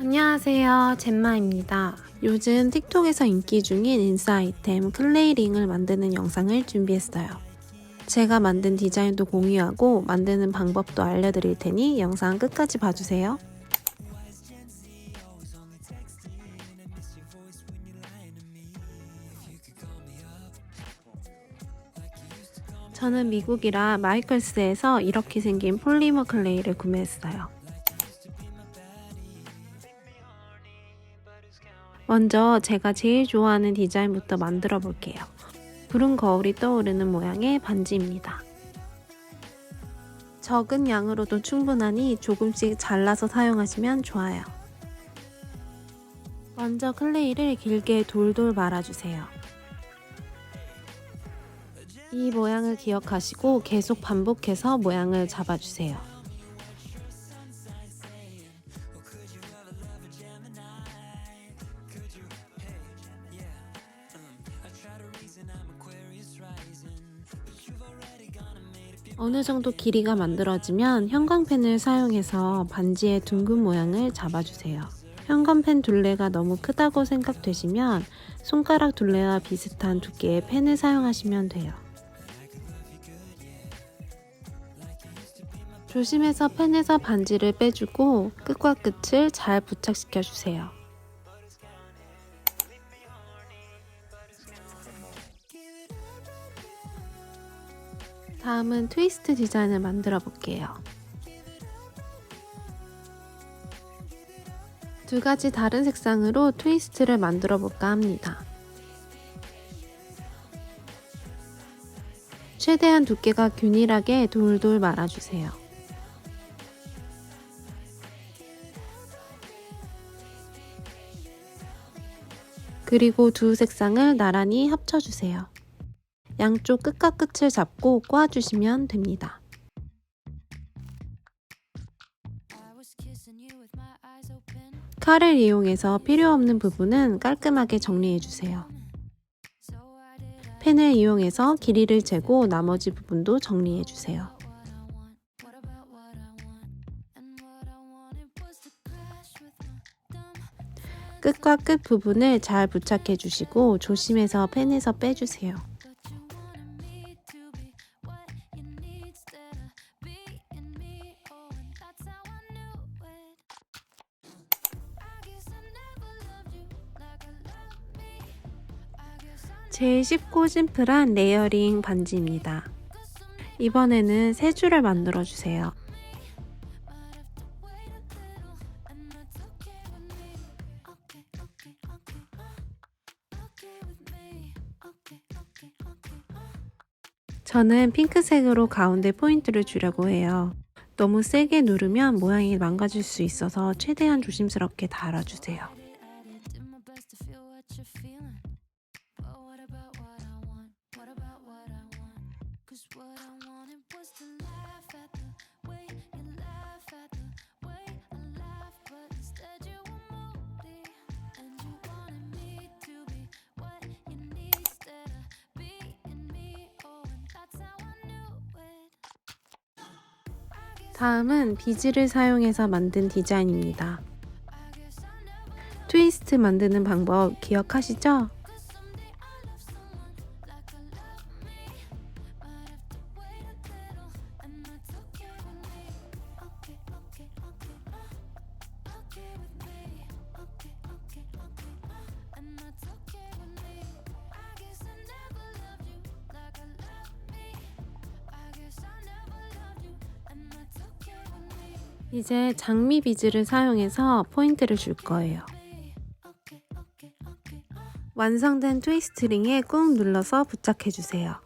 안녕하세요. 젠마입니다. 요즘 틱톡에서 인기 중인 인싸 아이템 클레이링을 만드는 영상을 준비했어요. 제가 만든 디자인도 공유하고 만드는 방법도 알려드릴 테니 영상 끝까지 봐주세요. 저는 미국이라 마이클스에서 이렇게 생긴 폴리머 클레이를 구매했어요. 먼저 제가 제일 좋아하는 디자인부터 만들어 볼게요. 구름 거울이 떠오르는 모양의 반지입니다. 적은 양으로도 충분하니 조금씩 잘라서 사용하시면 좋아요. 먼저 클레이를 길게 돌돌 말아주세요. 이 모양을 기억하시고 계속 반복해서 모양을 잡아주세요. 어느 정도 길이가 만들어지면 형광펜을 사용해서 반지의 둥근 모양을 잡아주세요. 형광펜 둘레가 너무 크다고 생각되시면 손가락 둘레와 비슷한 두께의 펜을 사용하시면 돼요. 조심해서 펜에서 반지를 빼주고 끝과 끝을 잘 부착시켜 주세요. 다음은 트위스트 디자인을 만들어 볼게요. 두 가지 다른 색상으로 트위스트를 만들어 볼까 합니다. 최대한 두께가 균일하게 돌돌 말아주세요. 그리고 두 색상을 나란히 합쳐주세요. 양쪽 끝과 끝을 잡고 꽈주시면 됩니다. 칼을 이용해서 필요 없는 부분은 깔끔하게 정리해주세요. 펜을 이용해서 길이를 재고 나머지 부분도 정리해주세요. 끝과 끝 부분을 잘 부착해 주시고 조심해서 펜에서 빼주세요. 제일 쉽고 심플한 레이어링 반지입니다. 이번에는 세 줄을 만들어 주세요. 저는 핑크색으로 가운데 포인트를 주려고 해요. 너무 세게 누르면 모양이 망가질 수 있어서 최대한 조심스럽게 달아주세요. 다음은 비즈를 사용해서 만든 디자인입니다. 트위스트 만드는 방법 기억하시죠? 이제 장미 비즈를 사용해서 포인트를 줄 거예요. 완성된 트위스트 링에 꾹 눌러서 부착해 주세요.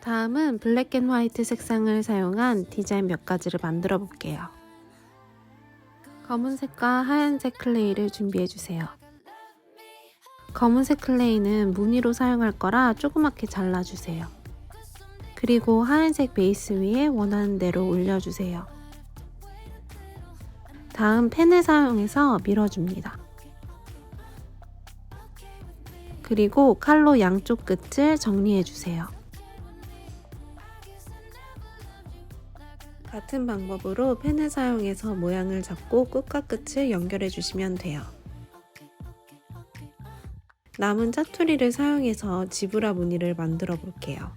다음은 블랙 앤 화이트 색상을 사용한 디자인 몇 가지를 만들어 볼게요. 검은색과 하얀색 클레이를 준비해 주세요. 검은색 클레이는 무늬로 사용할 거라 조그맣게 잘라주세요. 그리고 하얀색 베이스 위에 원하는 대로 올려주세요. 다음 펜을 사용해서 밀어줍니다. 그리고 칼로 양쪽 끝을 정리해주세요. 같은 방법으로 펜을 사용해서 모양을 잡고 끝과 끝을 연결해 주시면 돼요. 남은 짜투리를 사용해서 지브라 무늬를 만들어 볼게요.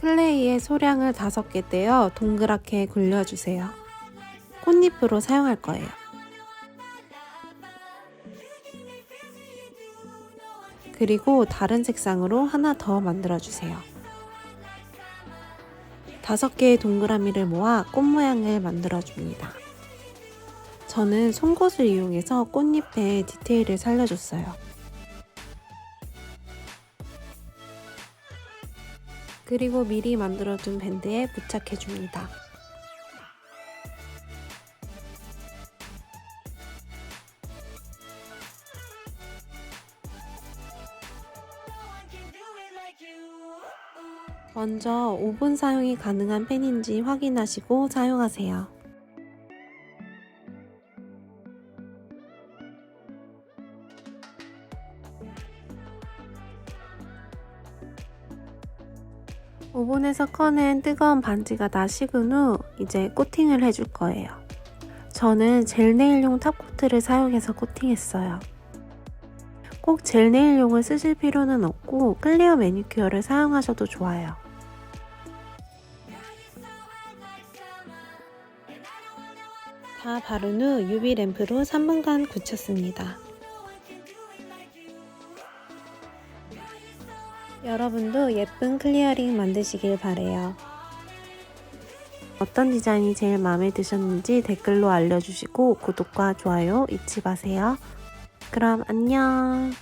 클레이에 소량을 5개 떼어 동그랗게 굴려주세요. 꽃잎으로 사용할 거예요. 그리고 다른 색상으로 하나 더 만들어주세요. 다섯 개의 동그라미를 모아 꽃 모양을 만들어줍니다. 저는 송곳을 이용해서 꽃잎에 디테일을 살려줬어요. 그리고 미리 만들어둔 밴드에 부착해줍니다. 먼저 오븐 사용이 가능한 펜인지 확인하시고 사용하세요. 오븐에서 꺼낸 뜨거운 반지가 다 식은 후 이제 코팅을 해줄 거예요. 저는 젤네일용 탑코트를 사용해서 코팅했어요. 꼭 젤네일용을 쓰실 필요는 없고 클리어 매니큐어를 사용하셔도 좋아요. 다 바른 후 UV 램프로 3분간 굳혔습니다. 여러분도 예쁜 클리어링 만드시길 바래요. 어떤 디자인이 제일 마음에 드셨는지 댓글로 알려주시고 구독과 좋아요 잊지 마세요. 그럼 안녕.